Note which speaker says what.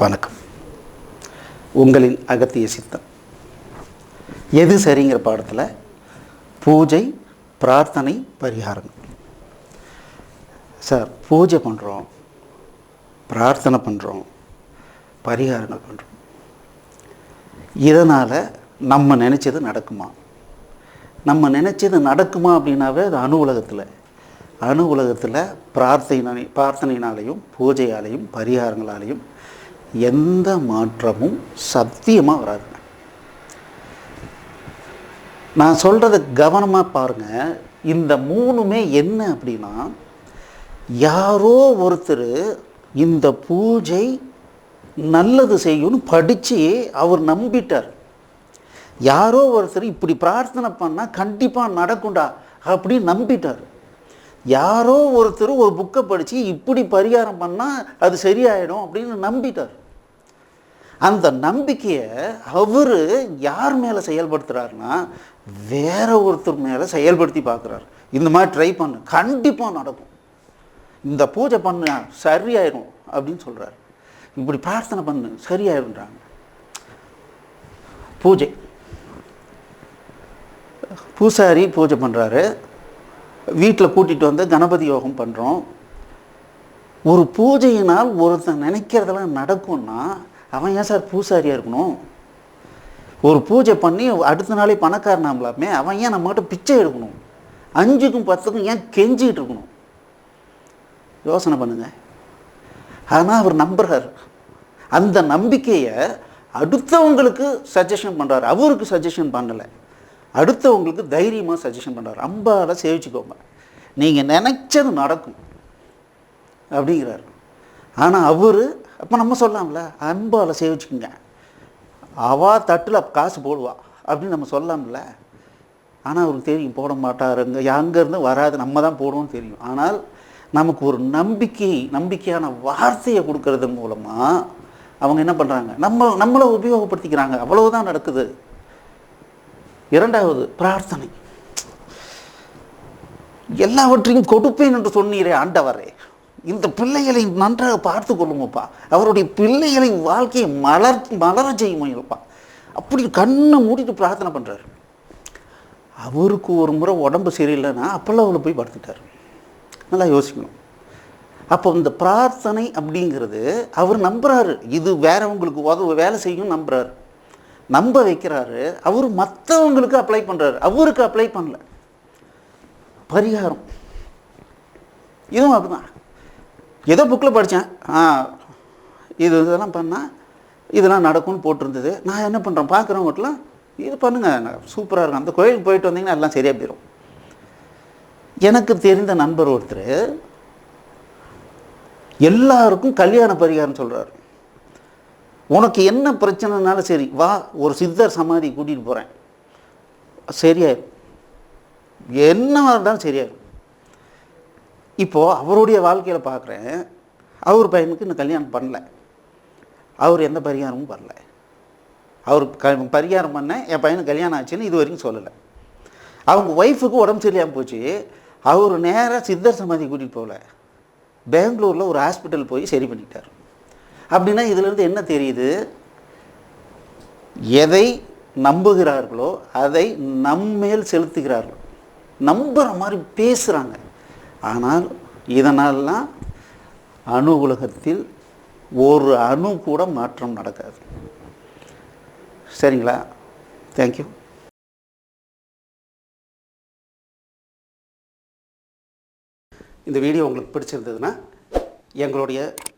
Speaker 1: வணக்கம். உங்களின் அகத்திய சித்தம். எது சரிங்கிற பாடத்தில் பூஜை பிரார்த்தனை பரிகாரங்கள். சார் பூஜை பண்ணுறோம் பிரார்த்தனை பண்ணுறோம் பரிகாரங்கள் பண்ணுறோம் இதனால் நம்ம நினச்சது நடக்குமா? நம்ம நினச்சது நடக்குமா அப்படின்னாவே அது அணு உலகத்தில். அணு உலகத்தில் பிரார்த்தனை பிரார்த்தனையினாலையும் பூஜையாலையும் பரிகாரங்களாலையும் எந்த மாற்றமும் சத்தியமாக வராதுங்க நான் சொல்கிறத கவனமாக பாருங்கள் இந்த மூணுமே என்ன அப்படின்னா யாரோ ஒருத்தர் இந்த பூஜை நல்லது செய்யும்னு படித்து அவர் நம்பிட்டார். யாரோ ஒருத்தர் இப்படி பிரார்த்தனை பண்ணால் கண்டிப்பாக நடக்கும்டா அப்படின்னு நம்பிட்டார். யாரோ ஒருத்தர் ஒரு புக்கை படித்து இப்படி பரிகாரம் பண்ணால் அது சரியாயிடும் அப்படின்னு நம்பிட்டார். அந்த நம்பிக்கையை அவர் யார் மேலே செயல்படுத்துகிறாருன்னா வேற ஒருத்தர் மேலே செயல்படுத்தி பார்க்குறாரு. இந்த மாதிரி ட்ரை பண்ணு. கண்டிப்பாக நடக்கும். இந்த பூஜை பண்ண சரியாயிடும் அப்படின்னு சொல்கிறாரு இப்படி பிரார்த்தனை பண்ணு சரியாயிருன்றாங்க பூஜை. பூசாரி பூஜை பண்ணுறாரு வீட்டில் கூட்டிகிட்டு வந்து கணபதி யோகம் பண்ணுறோம் ஒரு பூஜையினால் ஒருத்தன் நினைக்கிறதெல்லாம் நடக்கும்னா அவன் ஏன் சார் பூசாரியாக இருக்கணும்? ஒரு பூஜை பண்ணி அடுத்த நாளே பணக்காரனாமலாமே அவன் ஏன் நம்மகிட்ட பிச்சை எடுக்கணும்? அஞ்சுக்கும் பத்துக்கும் ஏன் கெஞ்சிக்கிட்டு இருக்கணும்? யோசனை பண்ணுங்க. ஆனால் அவர் நம்புகிறார் அந்த நம்பிக்கையை அடுத்தவங்களுக்கு சஜஷன் பண்ணுறாரு அவருக்கு சஜஷன் பண்ணலை. அடுத்தவங்களுக்கு தைரியமாக சஜஷன் பண்ணுறாரு அம்பால சேவிச்சுக்கோங்க. நீங்கள் நினைச்சது நடக்கும். அப்படிங்கிறார். ஆனால் அவர் அப்போ நம்ம சொல்லலாம்ல அன்பால் சேவிச்சுக்குங்க. அவா தட்டில் காசு போடுவா. அப்படின்னு நம்ம சொல்லலாம்ல ஆனால் அவருக்கு தெரியும் போட மாட்டாருங்க. அங்கேருந்து வராது. நம்ம தான் போடுவோம்னு தெரியும். ஆனால் நமக்கு ஒரு நம்பிக்கை நம்பிக்கையான வார்த்தையை கொடுக்கறது மூலமாக அவங்க என்ன பண்ணுறாங்க நம்ம நம்மளை உபயோகப்படுத்திக்கிறாங்க. அவ்வளவுதான் நடக்குது. இரண்டாவது பிரார்த்தனை. எல்லாவற்றையும் கொடுப்பேன் என்று சொன்னீரே ஆண்டவரே. இந்த பிள்ளைகளை நன்றாக பார்த்து கொள்ளுங்கப்பா. அவருடைய பிள்ளைகளின் வாழ்க்கையை மலர் மலர செய்யுங்கப்பா. அப்படி கண்ணை மூடிட்டு பிரார்த்தனை பண்ணுறாரு அவருக்கு ஒரு முறை உடம்பு சரியில்லைன்னா அப்போல்லாம் அவளை போய் படுத்துட்டார். நல்லா யோசிக்கணும். அப்போ இந்த பிரார்த்தனை அப்படிங்கிறது அவர் நம்புறாரு. இது வேறவங்களுக்கு உதவு வேலை செய்யும் நம்புறாரு. நம்ப வைக்கிறாரு அவர் மற்றவங்களுக்கு அப்ளை பண்ணுறாரு அவருக்கு அப்ளை பண்ணல. பரிகாரம். இதுவும் அப்படிதான். ஏதோ புக்கில் படித்தேன் ஆ இது இதெல்லாம் பண்ணால் இதெல்லாம் நடக்கும்னு போட்டிருந்தது. நான் என்ன பண்ணுறேன் பார்க்குறவங்கட்டலாம் இது பண்ணுங்கள் சூப்பராக இருக்கும். அந்த கோயிலுக்கு போயிட்டு வந்தீங்கன்னா எல்லாம் சரியாக போயிடும் எனக்கு தெரிந்த நண்பர் ஒருத்தர் எல்லாருக்கும் கல்யாண பரிகாரம் சொல்கிறார் உனக்கு என்ன பிரச்சனைனாலும் சரி வா ஒரு சித்தர் சமாதி கூட்டிகிட்டு போகிறேன் சரியாயிரும். என்னவா இருந்தாலும் சரியாயிரும். இப்போது அவருடைய வாழ்க்கையில் பார்க்குறேன் அவர் பையனுக்கு இன்னும் கல்யாணம் பண்ணல. அவர் எந்த பரிகாரமும் பண்ணல. அவர் க பரிகாரம் பண்ண என் பையனுக்கு கல்யாணம் ஆச்சுன்னு இது வரைக்கும் சொல்லலை. அவங்க ஒய்ஃபுக்கு உடம்பு சரியாமல் போச்சு. அவர் நேராக சித்தர் சமாதி கூட்டிகிட்டு போகல. பெங்களூரில் ஒரு ஹாஸ்பிட்டல் போய் சரி பண்ணிட்டார். அப்படின்னா இதிலிருந்து என்ன தெரியுது? எதை நம்புகிறார்களோ அதை நம்மேல் செலுத்துகிறார்கள். நம்புகிற மாதிரி பேசுகிறாங்க ஆனால் இதனால்லாம் அணு உலகத்தில் ஒரு அணு கூட மாற்றம் நடக்காது. சரிங்களா? தேங்க்யூ இந்த வீடியோ உங்களுக்கு பிடிச்சிருந்ததுன்னா எங்களுடைய